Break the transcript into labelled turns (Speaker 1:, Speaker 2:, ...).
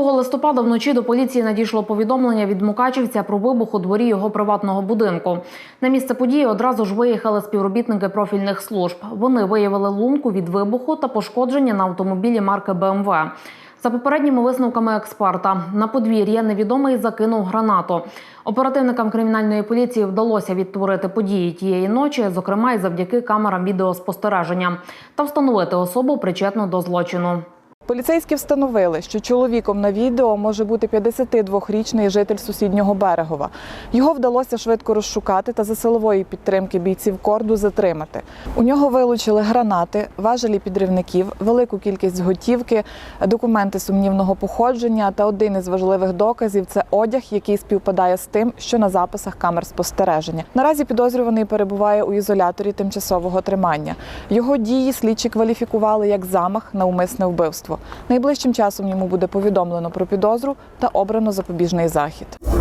Speaker 1: 2 листопада вночі до поліції надійшло повідомлення від Мукачівця про вибух у дворі його приватного будинку. На місце події одразу ж виїхали співробітники профільних служб. Вони виявили лунку від вибуху та пошкодження на автомобілі марки БМВ. За попередніми висновками експерта, на подвір'я невідомий закинув гранату. Оперативникам кримінальної поліції вдалося відтворити події тієї ночі, зокрема й завдяки камерам відеоспостереження, та встановити особу причетну до злочину.
Speaker 2: Поліцейські встановили, що чоловіком на відео може бути 52-річний житель сусіднього берегова. Його вдалося швидко розшукати та за силової підтримки бійців корду затримати. У нього вилучили гранати, важелі підривників, велику кількість готівки, документи сумнівного походження та один із важливих доказів це одяг, який співпадає з тим, що на записах камер спостереження. Наразі підозрюваний перебуває у ізоляторі тимчасового тримання. Його дії слідчі кваліфікували як замах на умисне вбивство. Найближчим часом йому буде повідомлено про підозру та обрано запобіжний захід.